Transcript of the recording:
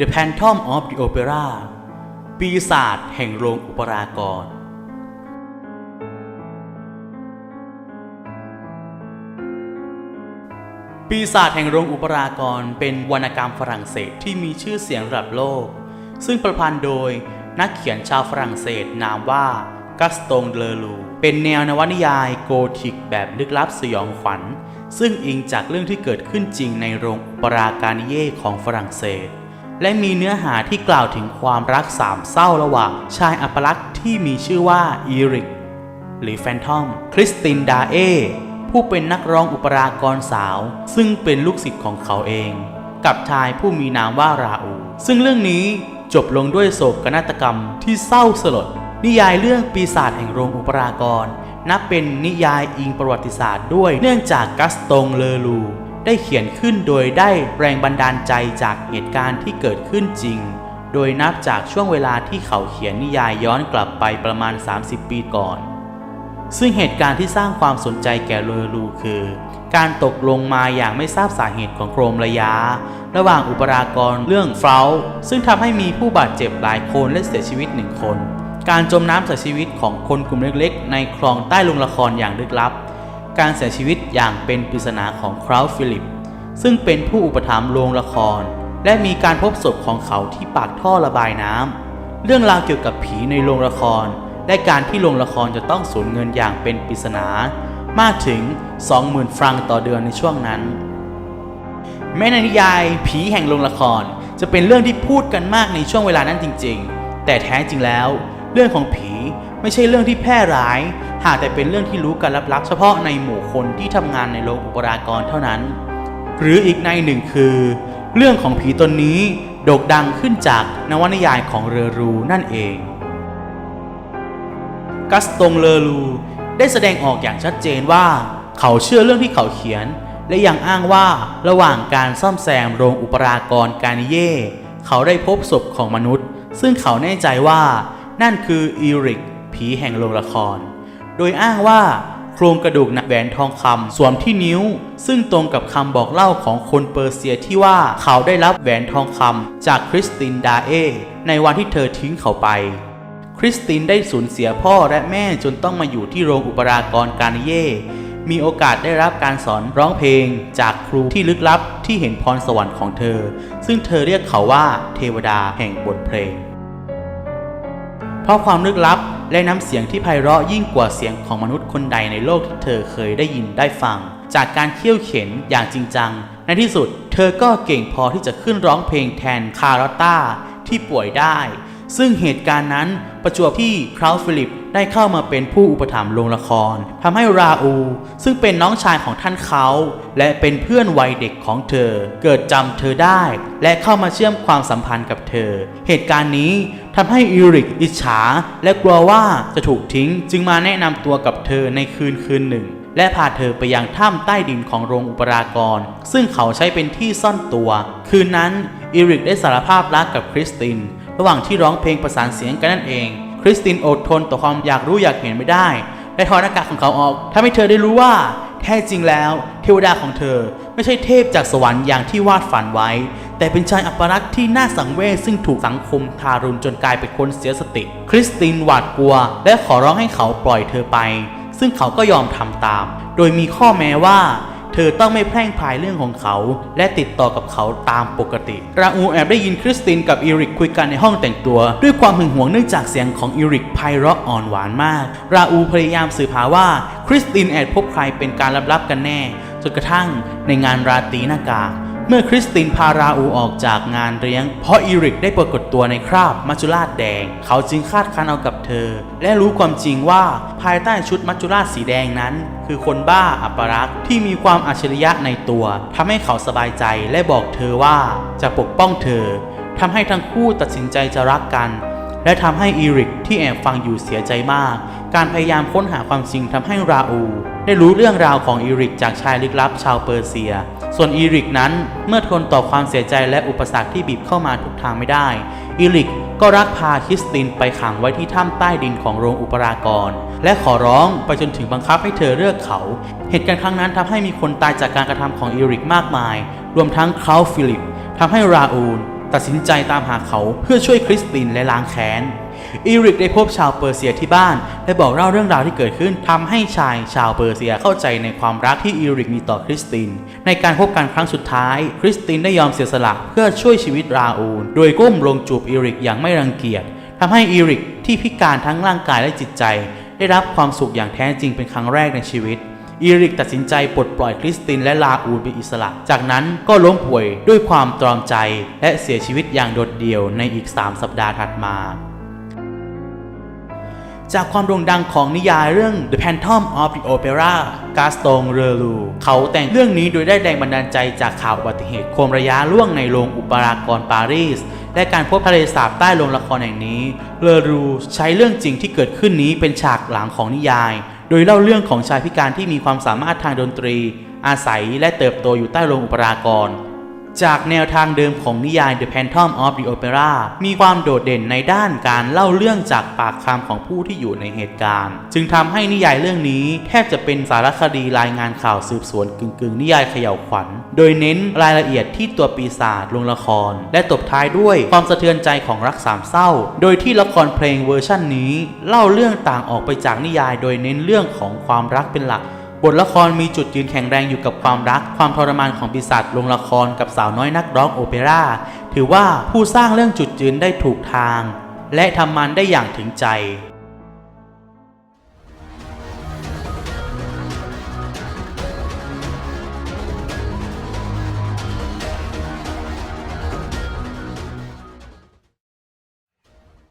The Phantom of the Opera ปีศาจแห่งโรงอุปรากร ปีศาจแห่งโรงอุปรากรเป็นวรรณกรรมฝรั่งเศสที่มีชื่อเสียงระดับโลก ซึ่งประพันธ์โดยนักเขียนชาวฝรั่งเศสนามว่ากัสตงเลอลู เป็นแนวนวนิยายโกธิกแบบลึกลับสยองขวัญ ซึ่งอิงจากเรื่องที่เกิดขึ้นจริงในโรงอุปราการนิเย่ของฝรั่งเศส และมีเนื้อหาที่กล่าวถึงความรักสามเศร้าระหว่างชายอัปลักษณ์ที่มีชื่อว่าอีริก หรือแฟนทอม คริสตินดาเอ ผู้เป็นนักร้องอุปรากรสาว ซึ่งเป็นลูกศิษย์ของเขาเอง กับชายผู้มีนามว่าราอู ซึ่งเรื่องนี้จบลงด้วยโศกนาฏกรรมที่เศร้าสลด นิยายเรื่องปีศาจแห่งโรงอุปรากร นับเป็นนิยายอิงประวัติศาสตร์ด้วยเนื่องจากกัสตงเลอลู ได้เขียนขึ้นโดยได้แรงบันดาลใจจากเหตุการณ์ที่เกิดขึ้นจริง โดยนับจากช่วงเวลาที่เขาเขียนนิยายย้อนกลับไปประมาณ 30 ปีก่อน ซึ่งเหตุการณ์ที่สร้างความสนใจแก่เลอรูคือ การตกลงมาอย่างไม่ทราบสาเหตุของโครมระยะ ระหว่างอุปรากรเรื่องเฟลซึ่งทำให้มีผู้บาดเจ็บหลายคนและเสียชีวิตหนึ่งคน การจมน้ำเสียชีวิตของคนกลุ่มเล็กๆ ในคลองใต้โรงละครอย่างลึกลับ การเสียชีวิตอย่างเป็นปริศนาของคราวฟิลิป ซึ่งเป็นผู้อุปถัมภ์โรงละคร และมีการพบศพของเขาที่ปากท่อระบายน้ำเรื่องราวเกี่ยวกับผีในโรงละคร และการที่โรงละครจะต้องสูญเงินอย่างเป็นปริศนามากถึง 20,000 ฟรังต่อเดือนในช่วงนั้น แม้ในนิยายผีแห่งโรงละครจะเป็นเรื่องที่พูดกันมากในช่วงเวลานั้นจริง ๆ แต่แท้จริงแล้ว เรื่องของผีไม่ใช่เรื่องที่แพร่ร้าย หากแต่เป็นเรื่องที่รู้กันลับๆ เฉพาะในหมู่คนที่ทำงานในโรงอุปรากรเท่านั้น หรืออีกในหนึ่งคือ เรื่องของผีตนนี้โด่งดังขึ้นจากนวนิยายของเรอรูนั่นเอง กัสตงเลอรูได้แสดงออกอย่างชัดเจนว่า เขาเชื่อเรื่องที่เขาเขียน และยังอ้างว่าระหว่างการซ่อมแซมโรงอุปรากรการนิเย่เขาได้พบศพของมนุษย์ ซึ่งเขาแน่ใจว่านั่นคืออีริกผีแห่งโรงละคร โดยอ้างว่าโครงกระดูกหนักแหวนทองคำสวมที่นิ้ว ซึ่งตรงกับคำบอกเล่าของคนเปอร์เซียที่ว่าเขาได้รับแหวนทองคำจากคริสตินดาเอในวันที่เธอทิ้งเขาไป คริสตินได้สูญเสียพ่อและแม่จนต้องมาอยู่ที่โรงอุปรากรการนิเย่มีโอกาสได้รับการสอนร้องเพลงจากครูที่ลึกลับที่เห็นพรสวรรค์ของเธอ ซึ่งเธอเรียกเขาว่าเทวดาแห่งบทเพลง เพราะความลึกลับและน้ำเสียงที่ไพเราะยิ่งกว่าเสียงของมนุษย์คนใดในโลกที่เธอเคยได้ยินได้ฟัง จากการเคี่ยวเข็นอย่างจริงจัง ในที่สุด เธอก็เก่งพอที่จะขึ้นร้องเพลงแทนคาร์ลต้าที่ป่วยได้ ซึ่งเหตุการณ์นั้นประจวบที่คราวฟิลิป ได้เข้ามาเป็นผู้อุปถัมภ์โรงละครทำให้ราอู ซึ่งเป็นน้องชายของท่านเขา และเป็นเพื่อนวัยเด็กของเธอ เกิดจำเธอได้ และเข้ามาเชื่อมความสัมพันธ์กับเธอ เหตุการณ์นี้ทำให้อีริกอิจฉา และกลัวว่าจะถูกทิ้ง จึงมาแนะนำตัวกับเธอในคืนคืนหนึ่งและพาเธอไปยังถ้ำใต้ดินของโรงอุปรากร ซึ่งเขาใช้เป็นที่ซ่อนตัว คืนนั้นอีริกได้สารภาพรักกับคริสติน ระหว่างที่ร้องเพลงประสานเสียงกันนั่นเอง คริสตินอดทนต่อความอยากรู้อยากเห็นไม่ได้และถอดหน้ากากของเขาออกทำให้เธอได้รู้ว่า แท้จริงแล้วเทวดาของเธอ ไม่ใช่เทพจากสวรรค์อย่างที่วาดฝันไว้ แต่เป็นชายอัปรักษ์ที่น่าสังเวชซึ่งถูกสังคมทารุณจนกลายเป็นคนเสียสติ คริสตินหวาดกลัว และขอร้องให้เขาปล่อยเธอไป ซึ่งเขาก็ยอมทำตาม โดยมีข้อแม้ว่า เธอต้องไม่แพร่งพายเรื่องของเขา และติดต่อกับเขาตามปกติ ราอูแอบได้ยินคริสตินกับอีริกคุยกันในห้องแต่งตัว ด้วยความหึงหวงเนื่องจากเสียงของอีริกไพเราะอ่อนหวานมาก ราอูพยายามสืบหาว่าคริสตินแอบพบใครเป็นการลับๆกันแน่จนกระทั่งในงานราตรีหน้ากาก เมื่อคริสตินพาราอูออกจากงานเลี้ยง เพราะอีริกได้ปรากฏตัวในคราบมัจจุราชแดง เขาจึงคาดคันเอากับเธอ และรู้ความจริงว่าภายใต้ชุดมัจจุราชสีแดงนั้น คือคนบ้าอัปรักษ์ที่มีความอัจฉริยะในตัวทำให้เขาสบายใจและบอกเธอว่าจะปกป้องเธอทำให้ทั้งคู่ตัดสินใจจะรักกันและทำให้อีริกที่แอบฟังอยู่เสียใจมาก การพยายามค้นหาความจริงทำให้ราอู ได้รู้เรื่องราวของอีริกจากชายลึกลับชาวเปอร์เซีย ส่วนอีริกนั้นเมื่อทนต่อความเสียใจและอุปสรรคที่บีบเข้ามาทุกทางไม่ได้ อีริกก็รักพาคริสตินไปขังไว้ที่ถ้ำใต้ดินของโรงอุปรากร และขอร้องไปจนถึงบังคับให้เธอเลือกเขา เหตุการณ์ครั้งนั้นทำให้มีคนตายจากการกระทำของอีริกมากมาย รวมทั้งคราวฟิลิปทำให้ราอูลตัดสินใจตามหาเขาเพื่อช่วยคริสตินและล้างแค้น อีริกได้พบชาวเปอร์เซียที่บ้านและบอกเล่าเรื่องราวที่เกิดขึ้นทำให้ชายชาวเปอร์เซียเข้าใจในความรักที่อีริกมีต่อคริสติน ในการพบกันครั้งสุดท้าย คริสตินได้ยอมเสียสละเพื่อช่วยชีวิตราอูล โดยก้มลงจูบอีริกอย่างไม่รังเกียจทำให้อีริกที่พิการทั้งร่างกายและจิตใจ ได้รับความสุขอย่างแท้จริงเป็นครั้งแรกในชีวิตอีริกตัดสินใจปลดปล่อยคริสตินและลาอูลเป็นอิสระ จากนั้นก็ล้มป่วยด้วยความตรอมใจและเสียชีวิตอย่างโดดเดี่ยวในอีก 3 สัปดาห์ถัดมา จากความโด่งดังของนิยายเรื่อง The Phantom of the Opera กาสตงเรลูเขาแต่งเรื่องนี้โดยได้แรงบันดาลใจจากข่าวอุบัติเหตุโคมระยะล่วงในโรงอุปรากรปารีส และการพบทะเลสาบใต้โรงละครแห่งนี้เรลูใช้เรื่องจริงที่เกิดขึ้นนี้เป็นฉากหลังของนิยาย โดยเล่าเรื่องของชายพิการที่มีความสามารถทางดนตรี อาศัยและเติบโตอยู่ใต้โรงอุปรากร จากแนวทางเดิมของนิยาย The Phantom of the Opera มีความโดดเด่นในด้านการเล่าเรื่องจากปากคำของผู้ที่อยู่ในเหตุการณ์ จึงทำให้นิยายเรื่องนี้ แทบจะเป็นสารคดีรายงานข่าวสืบสวนกึ่งๆ นิยายเขย่าวขวัญ โดยเน้นรายละเอียดที่ตัวปีศาจลงละคร และตบท้ายด้วยความสะเทือนใจของรักสามเศร้า โดยที่ละครเพลงเวอร์ชั่นนี้ เล่าเรื่องต่างออกไปจากนิยาย โดยเน้นเรื่องของความรักเป็นหลัก บทละครมีจุดยืนแข็งแรงอยู่กับความรัก ความทรมานของปีศาจลงละครกับสาวน้อยนักร้องโอเปร่า ถือว่าผู้สร้างเรื่องจุดยืนได้ถูกทาง และทำมันได้อย่างถึงใจ